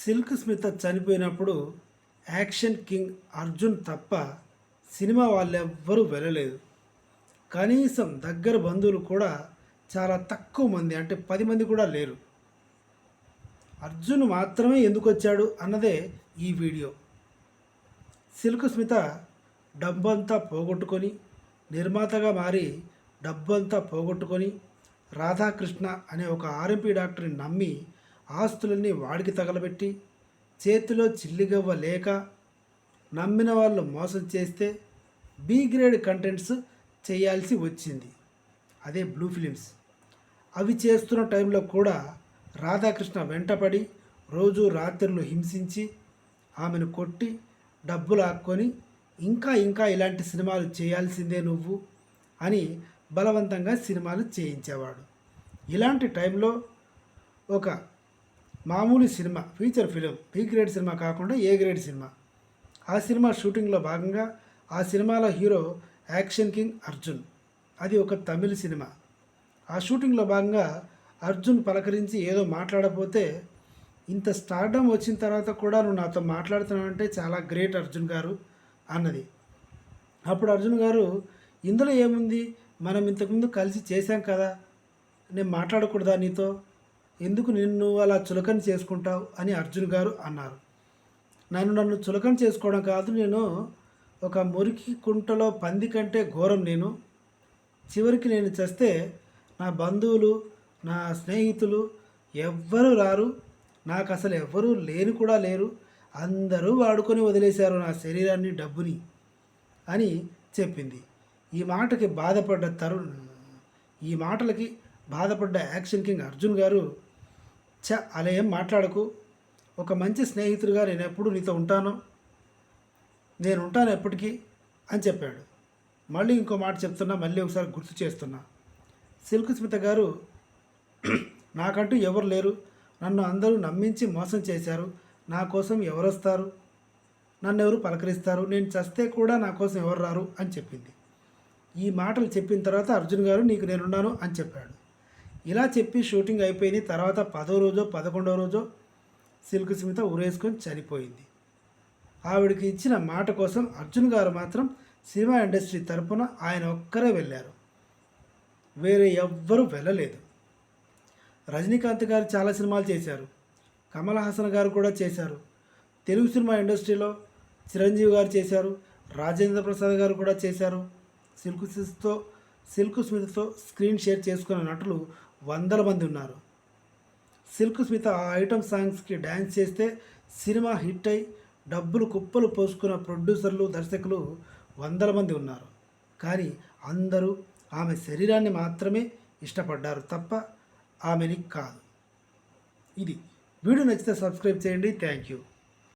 Silk Smitha చనిపోయినప్పుడు action king Arjun తప్ప cinema వాళ్ళెవ్వరూ వెళ్ళలేదు. కనీసం దగ్గర బంధువులు కూడా చాలా తక్కువ మంది అంటే పది మంది కూడా లేరు. అర్జున్ మాత్రమే ఎందుకు వచ్చాడు అన్నదే ఈ వీడియో. సిల్క్ స్మిత డబ్బంతా పోగొట్టుకొని నిర్మాతగా మారి డబ్బంతా పోగొట్టుకొని రాధాకృష్ణ అనే ఒక ఆర్ఎంపీ డాక్టర్ని నమ్మి ఆస్తులన్నీ వాడికి తగలబెట్టి చేతిలో చిల్లిగవ్వ లేక నమ్మిన వాళ్ళు మోసం చేస్తే బి గ్రేడ్ కంటెంట్స్ చేయాల్సి వచ్చింది. అదే బ్లూ ఫిలిమ్స్ అవి చేస్తున్న టైంలో కూడా రాధాకృష్ణ వెంటపడి రోజు రాత్రులు హింసించి ఆమెను కొట్టి డబ్బులు ఆక్కొని ఇంకా ఇంకా ఇలాంటి సినిమాలు చేయాల్సిందే నువ్వు అని బలవంతంగా సినిమాలు చేయించేవాడు. ఇలాంటి టైంలో ఒక మామూలు cinema feature film B grade cinema కాకుండా ఏ గ్రేడ్ సినిమా. ఆ సినిమా షూటింగ్లో భాగంగా ఆ సినిమాలో హీరో యాక్షన్ కింగ్ అర్జున్. అది ఒక తమిళ సినిమా. ఆ షూటింగ్లో భాగంగా అర్జున్ పలకరించి ఏదో మాట్లాడపోతే ఇంత స్టార్డమ్ వచ్చిన తర్వాత కూడా నువ్వు నాతో మాట్లాడుతున్నావంటే చాలా గ్రేట్ అర్జున్ గారు అన్నది. అప్పుడు అర్జున్ గారు ఇందులో ఏముంది? మనం ఇంతకుముందు కలిసి చేశాం కదా. నేను మాట్లాడకూడదా నీతో? ఎందుకు నిన్ను అలా చులకన చేసుకుంటావు అని అర్జున్ గారు అన్నారు. నన్ను నన్ను చులకన చేసుకోవడం కాదు నేను ఒక మురికి కుంటలో పంది కంటే ఘోరం నేను. చివరికి నేను చస్తే నా బంధువులు నా స్నేహితులు ఎవ్వరూ రారు. నాకు అసలు ఎవ్వరూ లేని కూడా లేరు. అందరూ వాడుకొని వదిలేశారు నా శరీరాన్ని డబ్బుని అని చెప్పింది. ఈ మాటకి బాధపడ్డ తరుణ్ ఈ మాటలకి బాధపడ్డ యాక్షన్ కింగ్ అర్జున్ గారు చ అలా ఏం మాట్లాడకు. ఒక మంచి స్నేహితుడిగా నేను ఎప్పుడు నీతో ఉంటాను నేను ఉంటాను ఎప్పటికీ అని చెప్పాడు. మళ్ళీ ఇంకో మాట చెప్తున్నా మళ్ళీ ఒకసారి గుర్తు చేస్తున్నా. సిల్క్ స్మిత గారు నాకంటూ ఎవరు లేరు. నన్ను అందరూ నమ్మించి మోసం చేశారు. నా కోసం ఎవరు వస్తారు? నన్ను ఎవరు పలకరిస్తారు? నేను చస్తే కూడా నా కోసం ఎవరు రారు? అని చెప్పింది. ఈ మాటలు చెప్పిన తర్వాత అర్జున్ గారు నీకు నేనున్నాను అని చెప్పాడు. ఇలా చెప్పి షూటింగ్ అయిపోయింది. తర్వాత పదో రోజో పదకొండో రోజో సిల్క్ స్మిత ఉరేసుకొని చనిపోయింది. ఆవిడకి ఇచ్చిన మాట కోసం అర్జున్ గారు మాత్రం సినిమా ఇండస్ట్రీ తరపున ఆయన ఒక్కరే వెళ్ళారు. వేరే ఎవ్వరూ వెళ్ళలేదు. రజనీకాంత్ గారు చాలా సినిమాలు చేశారు. కమల్ హాసన్ గారు కూడా చేశారు. తెలుగు సినిమా ఇండస్ట్రీలో చిరంజీవి గారు చేశారు. రాజేంద్ర ప్రసాద్ గారు కూడా చేశారు. సిల్క్ సిస్తో సిల్క్ స్మిత్తో స్క్రీన్ షేర్ చేసుకున్న నటులు వందల మంది ఉన్నారు. సిల్క్ స్మిత ఆ ఐటమ్ సాంగ్స్కి డ్యాన్స్ చేస్తే సినిమా హిట్ అయి డబ్బులు కుప్పలు పోసుకున్న ప్రొడ్యూసర్లు దర్శకులు వందల మంది ఉన్నారు. కానీ అందరూ ఆమె శరీరాన్ని మాత్రమే ఇష్టపడ్డారు తప్ప ఆమెని కాదు. ఇది వీడియో నచ్చితే సబ్స్క్రైబ్ చేయండి. Thank you.